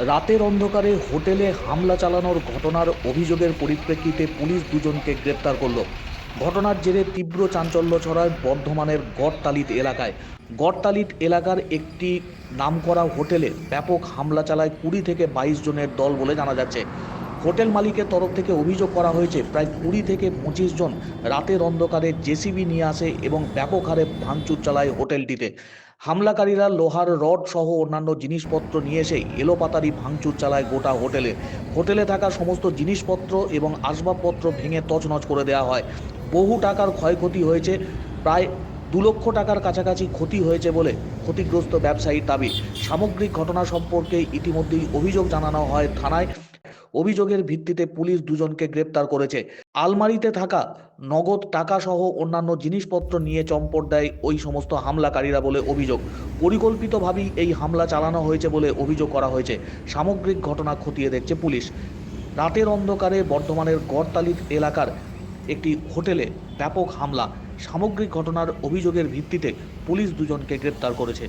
রাতের অন্ধকারে হোটেলে হামলা চালানোর ঘটনার অভিযোগের পরিপ্রেক্ষিতে পুলিশ দুজনকে গ্রেপ্তার করল। ঘটনার জেরে তীব্র চাঞ্চল্য ছড়ায় বর্ধমানের গড়তালিত এলাকায়। গড়তালিত এলাকার একটি নামকরা হোটেলে ব্যাপক হামলা চালায় কুড়ি থেকে বাইশ জনের দল বলে জানা যাচ্ছে। হোটেল মালিকের তরফ থেকে অভিযোগ করা হয়েছে, প্রায় কুড়ি থেকে পঁচিশ জন রাতের অন্ধকারে জেসিবি নিয়ে আসে এবং ব্যাপক হারে ভাঙচুর চালায় হোটেলটিতে। হামলাকারীরা লোহার রড সহ অন্যান্য জিনিসপত্র নিয়ে এসে এলোপাতারি ভাঙচুর চালায় গোটা হোটেলে। হোটেলে থাকা সমস্ত জিনিসপত্র এবং আসবাবপত্র ভেঙে তছনছ করে দেওয়া হয়। বহু টাকার ক্ষয়ক্ষতি হয়েছে, প্রায় দু লক্ষ টাকার কাছাকাছি ক্ষতি হয়েছে বলে ক্ষতিগ্রস্ত ব্যবসায়ীর দাবি। সামগ্রিক ঘটনা সম্পর্কে ইতিমধ্যেই অভিযোগ জানানো হয় থানায়। অভিযোগের ভিত্তিতে পুলিশ দুজনকে গ্রেপ্তার করেছে। আলমারিতে থাকা নগদ টাকা সহ অন্যান্য জিনিসপত্র নিয়ে চম্পট দেয় ওই সমস্ত হামলাকারীরা বলে অভিযোগ। পরিকল্পিতভাবেই এই হামলা চালানো হয়েছে বলে অভিযোগ করা হয়েছে। সামগ্রিক ঘটনা খতিয়ে দেখছে পুলিশ। রাতের অন্ধকারে বর্ধমানের গড়তালিত এলাকার একটি হোটেলে ব্যাপক হামলা। সামগ্রিক ঘটনার অভিযোগের ভিত্তিতে পুলিশ দুজনকে গ্রেপ্তার করেছে।